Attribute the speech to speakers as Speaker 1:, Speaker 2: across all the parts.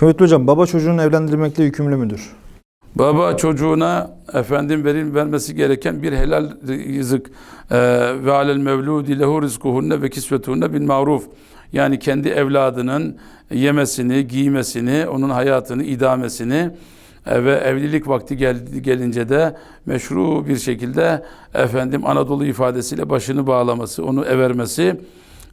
Speaker 1: Kıymetli hocam baba çocuğunu evlendirmekle yükümlü müdür?
Speaker 2: Baba çocuğuna efendim verin vermesi gereken bir helal rızık Ee, ve alel mevludi lehu rizkuhunne ve kisvetuhunne bil maruf. Yani kendi evladının yemesini, giymesini, onun hayatını, idamesini e, ve evlilik vakti gel, gelince de meşru bir şekilde efendim Anadolu ifadesiyle başını bağlaması, onu evermesi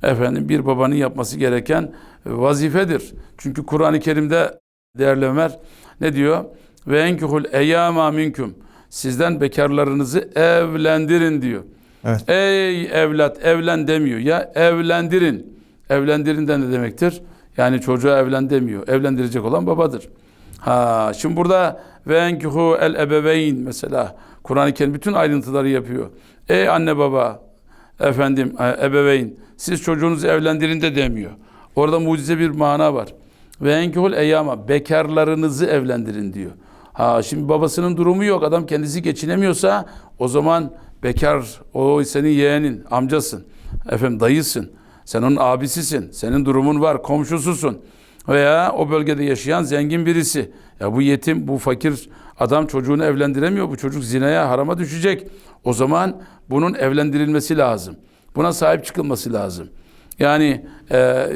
Speaker 2: efendim bir babanın yapması gereken vazifedir. Çünkü Kur'an-ı Kerim'de değerli Ömer ne diyor? Ve enkihul eyyama minkum. Sizden bekarlarınızı evlendirin diyor.
Speaker 1: Evet.
Speaker 2: Ey evlat evlen demiyor. Ya evlendirin. Evlendirin de ne demektir? Yani çocuğa evlen demiyor. Evlendirecek olan babadır. Ha şimdi burada ve enkihu el ebeveyn mesela Kur'an-ı Kerim bütün ayrıntıları yapıyor. Ey anne baba efendim e, ebeveyn siz çocuğunuzu evlendirin de demiyor. Orada mucize bir mana var. Ve enkihul eyyama bekarlarınızı evlendirin diyor. Ha şimdi babasının durumu yok. Adam kendisi geçinemiyorsa o zaman bekar o senin yeğenin, amcasın. Efendim dayısın. Sen onun abisisin. Senin durumun var, komşususun. Veya o bölgede yaşayan zengin birisi. Ya bu yetim, bu fakir adam çocuğunu evlendiremiyor. Bu çocuk zinaya, harama düşecek. O zaman bunun evlendirilmesi lazım. Buna sahip çıkılması lazım. Yani e,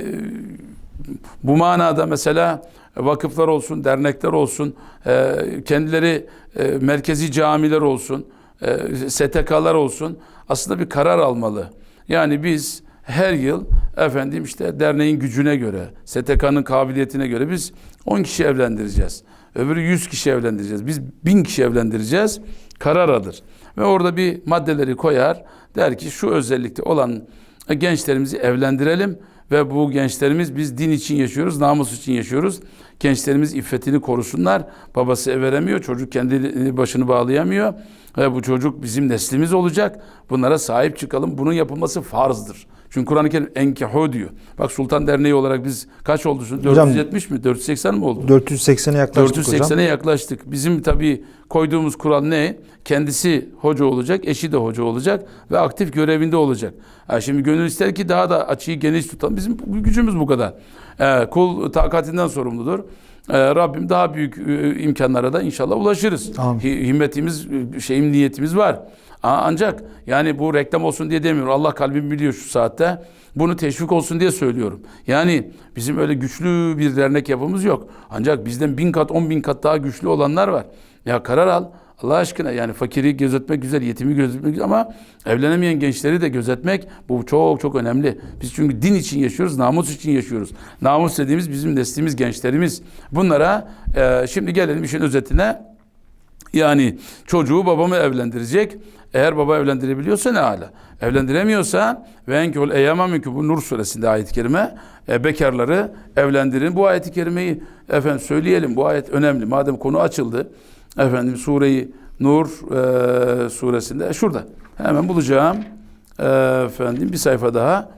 Speaker 2: bu manada mesela vakıflar olsun, dernekler olsun, e, kendileri e, merkezi camiler olsun, e, STK'lar olsun aslında bir karar almalı. Yani biz her yıl efendim işte derneğin gücüne göre, STK'nın kabiliyetine göre biz 10 kişi evlendireceğiz. Öbürü 100 kişi evlendireceğiz. Biz 1000 kişi evlendireceğiz. Karar alır. Ve orada bir maddeleri koyar. Der ki şu özellikte olan gençlerimizi evlendirelim ve bu gençlerimiz biz din için yaşıyoruz, namus için yaşıyoruz. Gençlerimiz iffetini korusunlar. Babası ev veremiyor, çocuk kendi başını bağlayamıyor. Ve bu çocuk bizim neslimiz olacak. Bunlara sahip çıkalım. Bunun yapılması farzdır. Çünkü Kur'an-ı Kerim enkeho diyor. Bak Sultan Derneği olarak biz kaç oldu? şimdi?
Speaker 1: Hocam-
Speaker 2: 470 mi? 480 mi oldu?
Speaker 1: 480'e yaklaştık hocam.
Speaker 2: 480'e yaklaştık. Bizim tabii koyduğumuz kural ne? Kendisi hoca olacak, eşi de hoca olacak ve aktif görevinde olacak. Ha şimdi gönül ister ki daha da açıyı geniş tutalım. Bizim gücümüz bu kadar. Ee, kul takatinden sorumludur. Ee, Rabbim daha büyük e, imkanlara da inşallah ulaşırız.
Speaker 1: Amin.
Speaker 2: Hi- Himmetimiz, e, şeyim niyetimiz var. Ancak yani bu reklam olsun diye demiyorum. Allah kalbimi biliyor şu saatte. Bunu teşvik olsun diye söylüyorum. Yani bizim öyle güçlü bir dernek yapımız yok. Ancak bizden bin kat, on bin kat daha güçlü olanlar var. Ya karar al. Allah aşkına yani fakiri gözetmek güzel, yetimi gözetmek güzel ama evlenemeyen gençleri de gözetmek bu çok çok önemli. Biz çünkü din için yaşıyoruz, namus için yaşıyoruz. Namus dediğimiz bizim neslimiz, gençlerimiz. Bunlara e, şimdi gelelim işin özetine. Yani çocuğu babamı evlendirecek. Eğer baba evlendirebiliyorsa ne hala. Evlendiremiyorsa ve enkul eyyama mümkün bu Nur suresinde ayet-i kerime e, bekarları evlendirin. Bu ayet-i kerimeyi efendim söyleyelim. Bu ayet önemli. Madem konu açıldı. Efendim sureyi Nur e, suresinde şurada. Hemen bulacağım. E, efendim bir sayfa daha.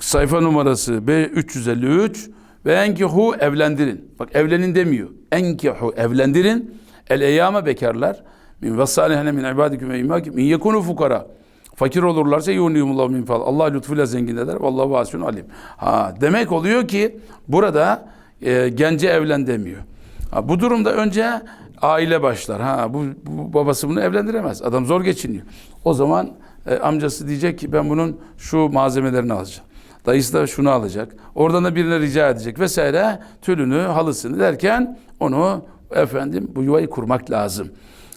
Speaker 2: Sayfa numarası B 353 ve enkihu evlendirin. Bak evlenin demiyor. Enkihu evlendirin. El eyyame bekarlar. Min vesalihine min ibadikum ve imakim. Min yekunu fukara. Fakir olurlarsa yuniyumullahu min fal. Allah lütfuyla zengin eder. Vallahu vasiyun alim. Ha, demek oluyor ki burada e, gence evlen demiyor. Ha, bu durumda önce aile başlar. Ha bu, bu babası bunu evlendiremez. Adam zor geçiniyor. O zaman e, amcası diyecek ki ben bunun şu malzemelerini alacağım. Dayısı da şunu alacak. Oradan da birine rica edecek vesaire. Tülünü, halısını derken onu efendim bu yuvayı kurmak lazım.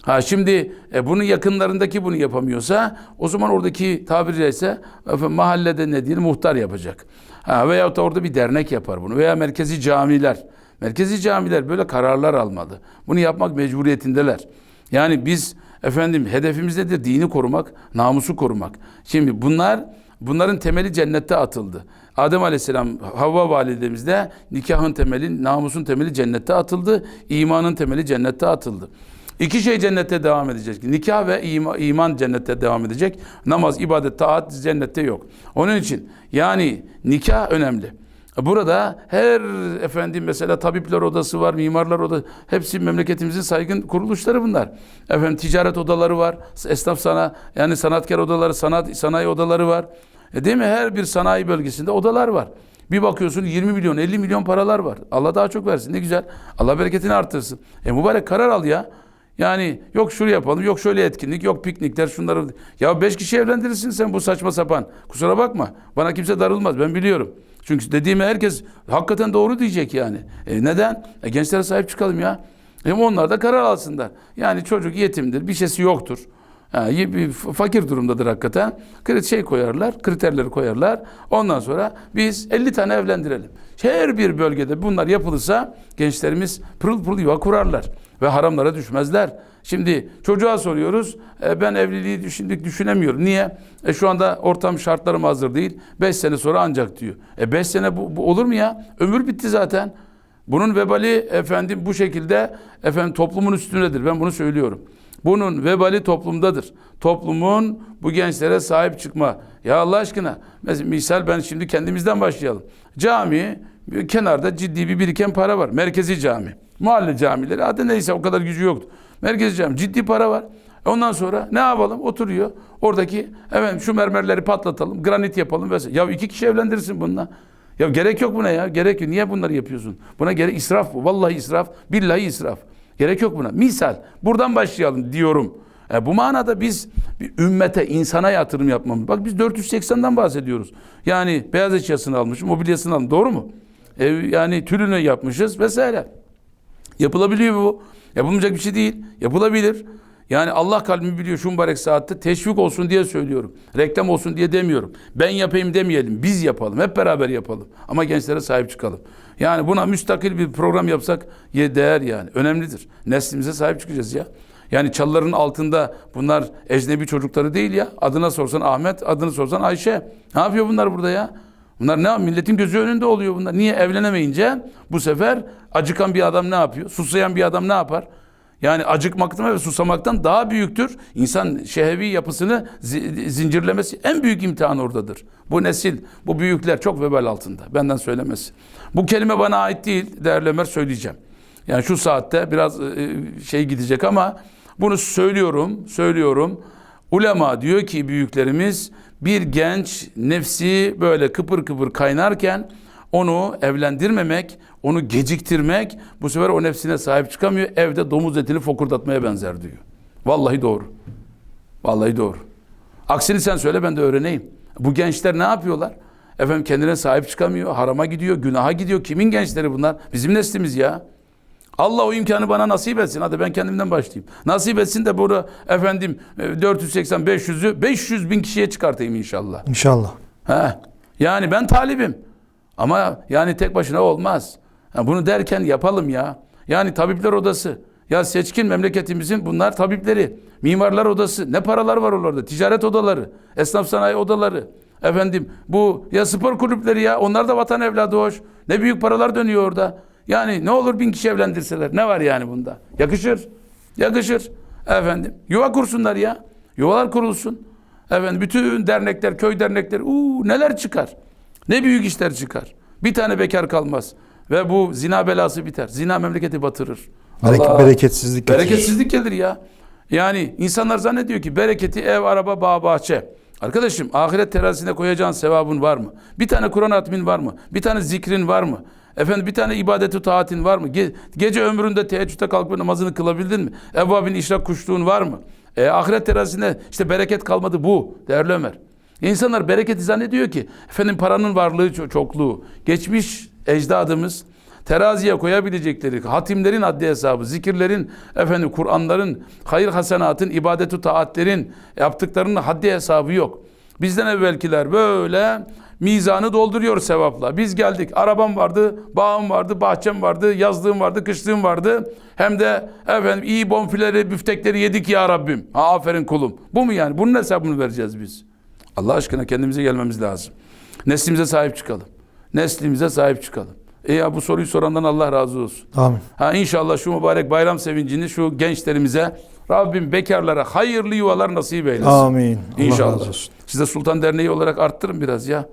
Speaker 2: Ha şimdi e, bunun yakınlarındaki bunu yapamıyorsa o zaman oradaki tabiri caizse efendim, mahallede ne diyelim muhtar yapacak. Ha, veyahut da orada bir dernek yapar bunu veya merkezi camiler. Merkezi camiler böyle kararlar almalı. Bunu yapmak mecburiyetindeler. Yani biz efendim hedefimiz nedir? Dini korumak, namusu korumak. Şimdi bunlar bunların temeli cennette atıldı. Adem Aleyhisselam Havva validemizde nikahın temeli, namusun temeli cennette atıldı. imanın temeli cennette atıldı. İki şey cennette devam edecek. Nikah ve ima- iman cennette devam edecek. Namaz, ibadet, taat cennette yok. Onun için yani nikah önemli. Burada her efendim mesela tabipler odası var, mimarlar odası, hepsi memleketimizin saygın kuruluşları bunlar. Efendim ticaret odaları var, esnaf sana yani sanatkar odaları, sanat sanayi odaları var. E değil mi? Her bir sanayi bölgesinde odalar var. Bir bakıyorsun 20 milyon 50 milyon paralar var. Allah daha çok versin ne güzel. Allah bereketini artırsın. E mübarek karar al ya. Yani yok şuraya yapalım, yok şöyle etkinlik, yok piknikler, şunları. Ya beş kişi evlendirirsin sen bu saçma sapan. Kusura bakma. Bana kimse darılmaz. Ben biliyorum. Çünkü dediğimi herkes hakikaten doğru diyecek yani. E neden? E gençlere sahip çıkalım ya. Hem onlar da karar alsınlar. Yani çocuk yetimdir, bir şeysi yoktur. Ha, y- bir fakir durumdadır hakikaten. Şey koyarlar, kriterleri koyarlar. Ondan sonra biz 50 tane evlendirelim. Her bir bölgede bunlar yapılırsa gençlerimiz pırıl pırıl yuva kurarlar ve haramlara düşmezler. Şimdi çocuğa soruyoruz. e, ben evliliği düşündük düşünemiyorum. Niye? E, şu anda ortam şartlarım hazır değil. 5 sene sonra ancak diyor. E 5 sene bu, bu olur mu ya? Ömür bitti zaten. Bunun vebali efendim bu şekilde efendim toplumun üstündedir. Ben bunu söylüyorum. Bunun vebali toplumdadır. Toplumun bu gençlere sahip çıkma. Ya Allah aşkına mesela misal ben şimdi kendimizden başlayalım. Cami kenarda ciddi bir biriken para var. Merkezi cami. Mahalle camileri adı neyse o kadar gücü yoktu. Merkezi cami ciddi para var. Ondan sonra ne yapalım? Oturuyor. Oradaki efendim şu mermerleri patlatalım, granit yapalım vesaire. Ya iki kişi evlendirsin bununla. Ya gerek yok buna ya. Gerek yok. Niye bunları yapıyorsun? Buna gerek israf bu. Vallahi israf. Billahi israf. Gerek yok buna. Misal buradan başlayalım diyorum. E, bu manada biz bir ümmete, insana yatırım yapmamız. Bak biz 480'den bahsediyoruz. Yani beyaz eşyasını almış, mobilyasını almış. Doğru mu? E, yani tülünü yapmışız vesaire. Yapılabiliyor bu. Yapılmayacak bir şey değil. Yapılabilir. Yani Allah kalbimi biliyor şu mübarek saatte teşvik olsun diye söylüyorum. Reklam olsun diye demiyorum. Ben yapayım demeyelim. Biz yapalım. Hep beraber yapalım. Ama gençlere sahip çıkalım. Yani buna müstakil bir program yapsak ye değer yani. Önemlidir. Neslimize sahip çıkacağız ya. Yani çalıların altında bunlar ecnebi çocukları değil ya. Adına sorsan Ahmet, adını sorsan Ayşe. Ne yapıyor bunlar burada ya? Bunlar ne milletin gözü önünde oluyor bunlar. Niye evlenemeyince bu sefer acıkan bir adam ne yapıyor? Susayan bir adam ne yapar? Yani acıkmaktan ve susamaktan daha büyüktür. İnsan şehevi yapısını zi- zincirlemesi en büyük imtihan oradadır. Bu nesil, bu büyükler çok vebal altında. Benden söylemesi. Bu kelime bana ait değil. Değerli Ömer söyleyeceğim. Yani şu saatte biraz e, şey gidecek ama bunu söylüyorum, söylüyorum. Ulema diyor ki büyüklerimiz bir genç nefsi böyle kıpır kıpır kaynarken onu evlendirmemek, onu geciktirmek bu sefer o nefsine sahip çıkamıyor. Evde domuz etini fokurdatmaya benzer diyor. Vallahi doğru. Vallahi doğru. Aksini sen söyle ben de öğreneyim. Bu gençler ne yapıyorlar? Efendim kendine sahip çıkamıyor, harama gidiyor, günaha gidiyor. Kimin gençleri bunlar? Bizim neslimiz ya. Allah o imkanı bana nasip etsin. Hadi ben kendimden başlayayım. Nasip etsin de burada efendim e, 480 500'ü 500 bin kişiye çıkartayım inşallah.
Speaker 1: İnşallah.
Speaker 2: He. Yani ben talibim. Ama yani tek başına olmaz. Ha, bunu derken yapalım ya. Yani tabipler odası. Ya seçkin memleketimizin bunlar tabipleri. Mimarlar odası. Ne paralar var orada? Ticaret odaları. Esnaf sanayi odaları. Efendim bu ya spor kulüpleri ya. Onlar da vatan evladı hoş. Ne büyük paralar dönüyor orada. Yani ne olur bin kişi evlendirseler. Ne var yani bunda? Yakışır. Yakışır. Efendim yuva kursunlar ya. Yuvalar kurulsun. Efendim bütün dernekler, köy dernekleri uu, neler çıkar. Ne büyük işler çıkar. Bir tane bekar kalmaz. Ve bu zina belası biter. Zina memleketi batırır.
Speaker 1: Berek-
Speaker 2: Allah-
Speaker 1: bereketsizlik getirir.
Speaker 2: Bereketsizlik gelir ya. Yani insanlar zannediyor ki bereketi ev, araba, bağ, bahçe. Arkadaşım ahiret terazisine koyacağın sevabın var mı? Bir tane Kur'an atmin var mı? Bir tane zikrin var mı? Efendim bir tane ibadeti taatin var mı? Ge- gece ömründe teheccüde kalkıp namazını kılabildin mi? Evvabin işrak kuşluğun var mı? E, ahiret terazisinde işte bereket kalmadı bu değerli Ömer. İnsanlar bereketi zannediyor ki efendim paranın varlığı ço- çokluğu. Geçmiş ecdadımız teraziye koyabilecekleri hatimlerin adli hesabı, zikirlerin, efendim Kur'anların, hayır hasenatın, ibadet taatlerin yaptıklarının haddi hesabı yok. Bizden evvelkiler böyle mizanı dolduruyor sevapla. Biz geldik. Arabam vardı, bağım vardı, bahçem vardı, yazlığım vardı, kışlığım vardı. Hem de efendim iyi bonfileri, büftekleri yedik ya Rabbim. Ha, aferin kulum. Bu mu yani? Bunun hesabını vereceğiz biz. Allah aşkına kendimize gelmemiz lazım. Neslimize sahip çıkalım. Neslimize sahip çıkalım. E ya bu soruyu sorandan Allah razı olsun.
Speaker 1: Amin.
Speaker 2: Ha inşallah şu mübarek bayram sevincini şu gençlerimize Rabbim bekarlara hayırlı yuvalar nasip eylesin.
Speaker 1: Amin. Allah
Speaker 2: İnşallah.
Speaker 1: razı olsun.
Speaker 2: Size Sultan Derneği olarak arttırın biraz ya.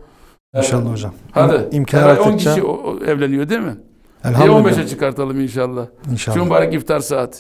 Speaker 1: İnşallah hocam.
Speaker 2: Hadi.
Speaker 1: İmkan
Speaker 2: Her ay 10
Speaker 1: arttıkça
Speaker 2: kişi o- o evleniyor değil mi? E
Speaker 1: elhamdülillah.
Speaker 2: 15'e çıkartalım inşallah.
Speaker 1: İnşallah.
Speaker 2: Şu mübarek iftar saati.